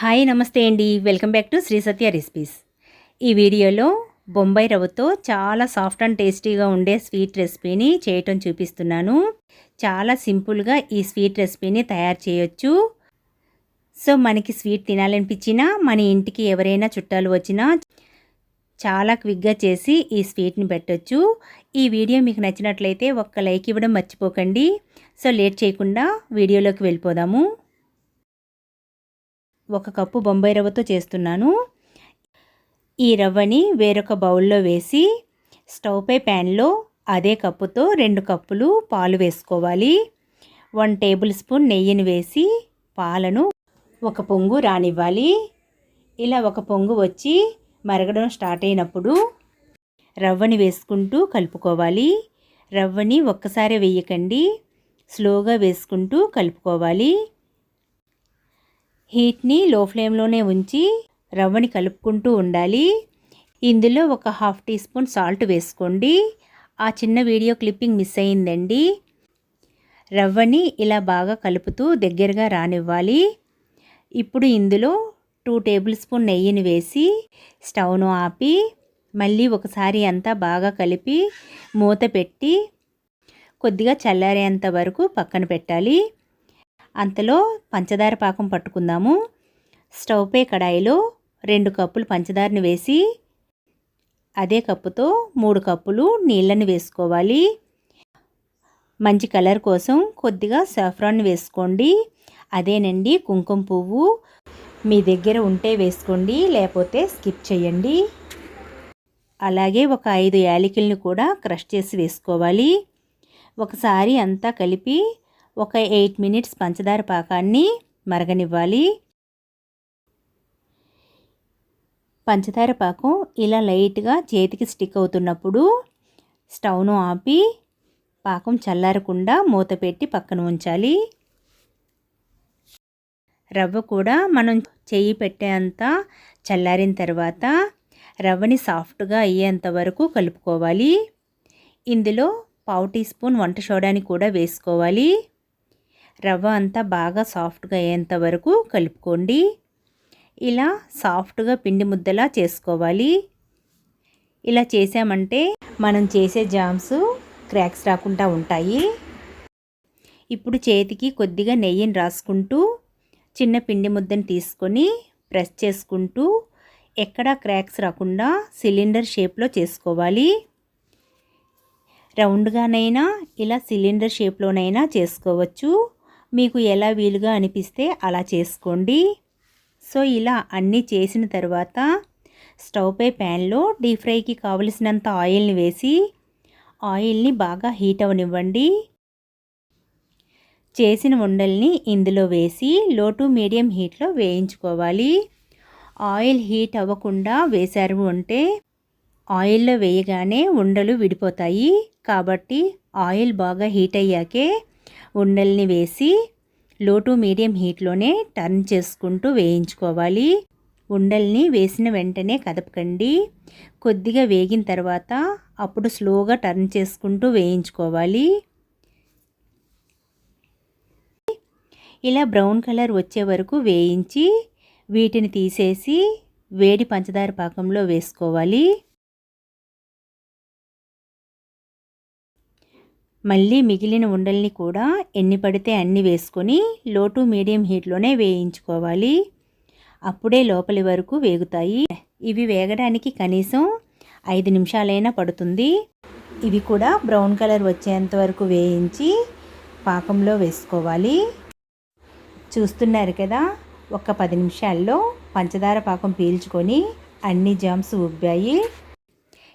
Hi నమస్తే అండి. Welcome back to Sri Satya recipes. ఈ వీడియోలో బొంబాయి రవ్వతో చాలా సాఫ్ట్ అండ్ టేస్టీగా ఉండే స్వీట్ రెసిపీని చేయటం చూపిస్తున్నాను. చాలా సింపుల్గా ఈ స్వీట్ రెసిపీని తయారు చేయొచ్చు. సో మనకి స్వీట్ తినాలనిపించినా మన ఇంటికి ఎవరైనా చుట్టాలు వచ్చినా చాలా క్విక్గా చేసి ఈ స్వీట్ని పెట్టొచ్చు. ఈ వీడియో మీకు నచ్చినట్లయితే ఒక్క లైక్ ఇవ్వడం మర్చిపోకండి. సో లేట్ చేయకుండా వీడియోలోకి వెళ్ళిపోదాము. ఒక కప్పు బొంబాయి రవ్వతో చేస్తున్నాను. ఈ రవ్వని వేరొక బౌల్లో వేసి స్టవ్పై ప్యాన్లో అదే కప్పుతో రెండు కప్పులు పాలు వేసుకోవాలి. వన్ టేబుల్ స్పూన్ నెయ్యిని వేసి పాలను ఒక పొంగు రానివ్వాలి. ఇలా ఒక పొంగు వచ్చి మరగడం స్టార్ట్ అయినప్పుడు రవ్వని వేసుకుంటూ కలుపుకోవాలి. రవ్వని ఒక్కసారి వేయకండి. స్లోగా వేసుకుంటూ కలుపుకోవాలి. హీట్ని లో ఫ్లేమ్లోనే ఉంచి రవ్వని కలుపుకుంటూ ఉండాలి. ఇందులో ఒక హాఫ్ టీ స్పూన్ సాల్ట్ వేసుకోండి. ఆ చిన్న వీడియో క్లిప్పింగ్ మిస్ అయిందండి. రవ్వని ఇలా బాగా కలుపుతూ దగ్గరగా రానివ్వాలి. ఇప్పుడు ఇందులో టూ టేబుల్ స్పూన్ నెయ్యిని వేసి స్టవ్ను ఆపి మళ్ళీ ఒకసారి అంతా బాగా కలిపి మూత పెట్టి కొద్దిగా చల్లారేంత వరకు పక్కన పెట్టాలి. అంతలో పంచదార పాకం పట్టుకుందాము. స్టవ్పై కడాయిలో రెండు కప్పులు పంచదారని వేసి అదే కప్పుతో మూడు కప్పులు నీళ్ళని వేసుకోవాలి. మంచి కలర్ కోసం కొద్దిగా సాఫ్రాన్ వేసుకోండి. అదేనండి కుంకుమ పువ్వు. మీ దగ్గర ఉంటే వేసుకోండి లేకపోతే స్కిప్ చేయండి. అలాగే ఒక ఐదు యాలకులను కూడా క్రష్ చేసి వేసుకోవాలి. ఒకసారి అంతా కలిపి ఒక ఎయిట్ మినిట్స్ పంచదార పాకాన్ని మరగనివ్వాలి. పంచదార పాకం ఇలా లైట్గా చేతికి స్టిక్ అవుతున్నప్పుడు స్టవ్ను ఆపి పాకం చల్లారకుండా మూత పెట్టి పక్కన ఉంచాలి. రవ్వ కూడా మనం చేయి పెట్టేంత చల్లారిన తర్వాత రవ్వని సాఫ్ట్గా అయ్యేంత వరకు కలుపుకోవాలి. ఇందులో పావు టీ స్పూన్ వంట సోడాని కూడా వేసుకోవాలి. రవ్వ అంతా బాగా సాఫ్ట్గా అయ్యేంత వరకు కలుపుకోండి. ఇలా సాఫ్ట్గా పిండి ముద్దలా చేసుకోవాలి. ఇలా చేసామంటే మనం చేసే జామ్స్ క్రాక్స్ రాకుండా ఉంటాయి. ఇప్పుడు చేతికి కొద్దిగా నెయ్యిని రాసుకుంటూ చిన్న పిండి ముద్దను తీసుకొని ప్రెస్ చేసుకుంటూ ఎక్కడా క్రాక్స్ రాకుండా సిలిండర్ షేప్లో చేసుకోవాలి. రౌండ్గానైనా ఇలా సిలిండర్ షేప్లోనైనా చేసుకోవచ్చు. మీకు ఎలా వీలుగా అనిపిస్తే అలా చేసుకోండి. సో ఇలా అన్నీ చేసిన తర్వాత స్టవ్పై ప్యాన్లో డీప్ ఫ్రైకి కావలసినంత ఆయిల్ని వేసి ఆయిల్ని బాగా హీట్ అవనివ్వండి. చేసిన ఉండల్ని ఇందులో వేసి లో టు మీడియం హీట్లో వేయించుకోవాలి. ఆయిల్ హీట్ అవ్వకుండా వేశారు అంటే ఆయిల్లో వేయగానే ఉండలు విడిపోతాయి. కాబట్టి ఆయిల్ బాగా హీట్ అయ్యాకే ఉండల్ని వేసి లో టు మీడియం హీట్లోనే టర్న్ చేసుకుంటూ వేయించుకోవాలి. ఉండల్ని వేసిన వెంటనే కదపకండి. కొద్దిగా వేగిన తర్వాత అప్పుడు స్లోగా టర్న్ చేసుకుంటూ వేయించుకోవాలి. ఇలా బ్రౌన్ కలర్ వచ్చే వరకు వేయించి వీటిని తీసేసి వేడి పంచదార పాకంలో వేసుకోవాలి. మళ్ళీ మిగిలిన ఉండల్ని కూడా ఎన్ని పడితే అన్ని వేసుకొని లో టు మీడియం హీట్లోనే వేయించుకోవాలి. అప్పుడే లోపలి వరకు వేగుతాయి. ఇవి వేగడానికి కనీసం ఐదు నిమిషాలైనా పడుతుంది. ఇవి కూడా బ్రౌన్ కలర్ వచ్చేంత వరకు వేయించి పాకంలో వేసుకోవాలి. చూస్తున్నారు కదా ఒక పది నిమిషాల్లో పంచదార పాకం పీల్చుకొని అన్ని జామ్స్ ఉబ్బాయి.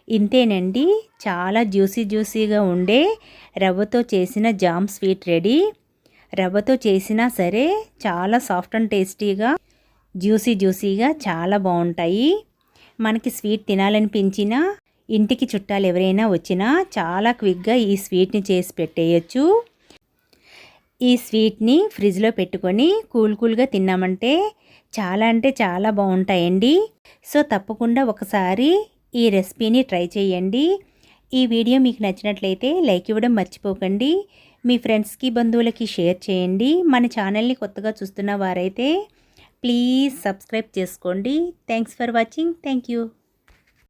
ఇంతేనండి. చాలా జ్యూసీ జ్యూసీగా ఉండే రవ్వతో చేసిన జామ్ స్వీట్ రెడీ. రవ్వతో చేసినా సరే చాలా సాఫ్ట్ అండ్ టేస్టీగా జ్యూసీ జ్యూసీగా చాలా బాగుంటాయి. మనకి స్వీట్ తినాలనిపించినా ఇంటికి చుట్టాలు ఎవరైనా వచ్చినా చాలా క్విక్గా ఈ స్వీట్ని చేసి పెట్టేయచ్చు. ఈ స్వీట్ని ఫ్రిడ్జ్లో పెట్టుకొని కూల్ కూల్గా తిన్నామంటే చాలా అంటే చాలా బాగుంటాయండి. సో తప్పకుండా ఒకసారి ఈ రెసిపీని ట్రై చేయండి. ఈ వీడియో మీకు నచ్చినట్లయితే లైక్ ఇవ్వడం మర్చిపోకండి. మీ ఫ్రెండ్స్కి బంధువులకి షేర్ చేయండి. మన ఛానల్ని కొత్తగా చూస్తున్న వారైతే ప్లీజ్ సబ్స్క్రైబ్ చేసుకోండి. Thanks for watching. Thank you.